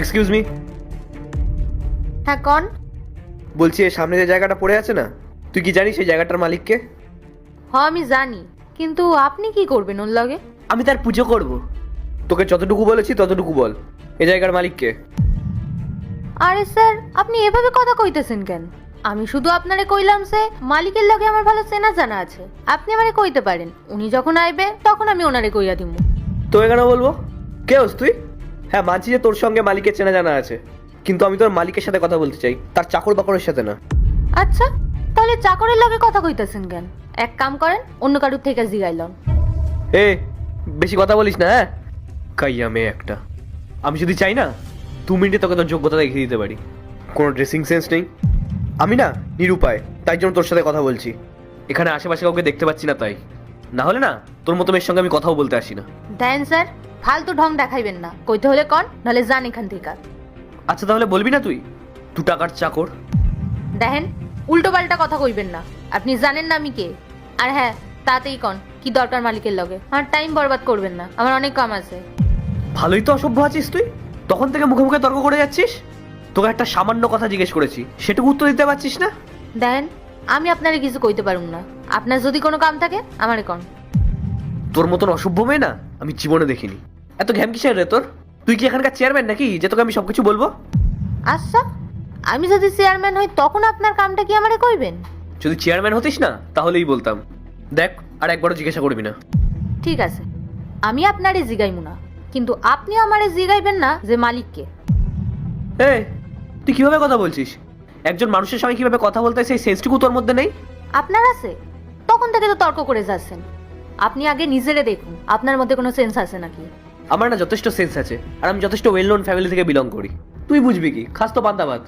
Excuse me হ্যাঁ কন? বলছি এর সামনে যে জায়গাটা পড়ে আছে না তুই কি জানিস এই জায়গাটার মালিককে? হ আমি জানি কিন্তু আপনি কি করবেন ওর লগে? আমি তার পুজো করব। তোকে যতটুকু বলেছি ততটুকু বল এই জায়গার মালিককে। আরে স্যার আপনি এভাবে কথা কইতেছেন কেন? আমি শুধু আপনারে কইলাম সে মালিকের লগে আমার ভালো চেনা জানা আছে। আপনি আমারে কইতে পারেন উনি যখন আইবে তখন আমি ওনারে কইয়া দিব তোকে কেন বলব? কে হোস তুই? হ্যাঁ মানছি যে তোর সঙ্গে মালিকের চেনা জানা আছে। কিন্তু আমি তোর মালিকের সাথে কথা বলতে চাই তার চাকর বাকরের সাথে না। আচ্ছা তাহলে চাকরের লগে কথা কইতেছেন কেন? এক কাম করেন অন্য কারুর থেকে জিগাইলন এ বেশি কথা বলিস না হ্যাঁ? কাইয়া মেয়ে একটা। আমি যদি চাই না দু মিনিটে তোকে তোর যোগ্যতা দেখিয়ে দিতে পারি। কোনো ড্রেসিং সেন্স নেই? আমি না নিরুপায় তাই জন্য তোর সাথে কথা বলছি। এখানে আশেপাশে কাউকে দেখতে পাচ্ছি না তাই। না হলে না তোর মতো মেয়ের সঙ্গে আমি কথাও বলতে আসি না। দেন স্যার ফালতু ঢং দেখাইবেন না। কইতে হলে কন নাহলে যান এখান থেকে। আচ্ছা তাহলে বলবি না তুই? দু টাকার চাকর। দেখেন উল্টো পাল্টা কথা কইবেন না। আপনি জানেন না আমি কে। আর হ্যাঁ তাতেই কন কি দরকার মালিকের লগে। আমার টাইম বরবাদ করবেন না আমার অনেক কাম আছে। ভালোই তো অসভ্য আছিস তুই? তখন থেকে মুখে মুখে তর্ক করে যাচ্ছিস? তোকে একটা সামান্য কথা জিজ্ঞেস করেছি সেটুকু উত্তর দিতে পারছিস না? দেখেন আমি আপনারে কিছু কইতে পারুম না। আপনার যদি কোনো কাম থাকে আমারে কন। তোর মতন অসভ্য মেয়ে না আমি জীবনে দেখিনি। এত ঘ্যাম কিসের রে তোর? তুই কি এখানকার চেয়ারম্যান নাকি যে তোকে আমি সবকিছু বলব? আচ্ছা আমি যদি চেয়ারম্যান হই তখন আপনার কামটা কি আমারে কইবেন? যদি চেয়ারম্যান হতিস না তাহলেই বলতাম। দেখ আর একবারও জিজ্ঞাসা করবি না। ঠিক আছে আমি আপনারে জিগাইমু না কিন্তু আপনি আমারে জিগাইবেন না যে মালিককে। এ তুই কীভাবে কথা বলছিস? একজন মানুষের সঙ্গে কীভাবে কথা বলতে হয় সেই সেন্সটুকু তোর মধ্যে নেই? আপনার আছে? তখন থেকে তো তর্ক করে যাচ্ছেন। আপনি আগে নিজেরে দেখুন। আপনার মধ্যে কোনো সেন্স আছে নাকি? আমার না যথেষ্ট সেন্স আছে আর আমি যথেষ্ট ওয়েল নোন ফ্যামিলি থেকে বিলং করি। তুই বুঝবি কি? খাস তো পান্তাবাদ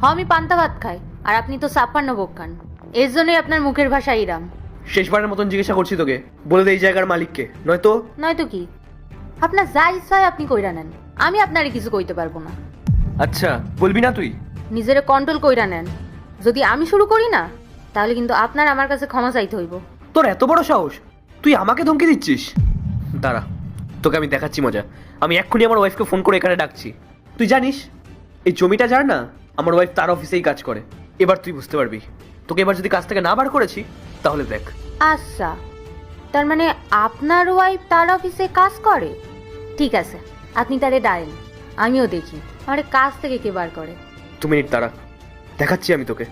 হ্যাঁ আমি পান্তা ভাত খাই আর আপনি তো ছাপ্পান্ন বোক খান। এর জন্যই আপনার মুখের ভাষা ইরাম। শেষবারের মতন জিজ্ঞাসা করছি তোকে বলে দে এই জায়গার মালিককে। নয়তো? নয়তো কি? আপনার যা ইচ্ছা হয় আপনি কইরা নেন। আমি আপনারে কিছু কইতে পারব না। আচ্ছা বলবি না তুই? নিজেরে কন্ট্রোল কইরা নেন। যদি আমি শুরু করি না তাহলে কিন্তু আপনার আমার কাছে ক্ষমা চাইতে হইব। তোর এত বড় সাহস? তুই আমাকে ধমকি দিচ্ছিস? দাঁড়া তোকে আমি দেখাচ্ছি মজা। আমি এক্ষুনি আমার ওয়াইফকে ফোন করে এখানে ডাকছি। তুই জানিস এই জমিটা যার না আমার ওয়াইফ তার অফিসেই কাজ করে। এবার তুই বুঝতে পারবি। তোকে এবার যদি কাজ থেকে না বার করেছি তাহলে দেখ। আচ্ছা তার মানে আপনার ওয়াইফ তার অফিসে কাজ করে? ঠিক আছে আপনি তারে ডায়েন আমিও দেখি। আরে কাজ থেকে কে বার করে? দু মিনিট দাঁড়া দেখাচ্ছি আমি তোকে।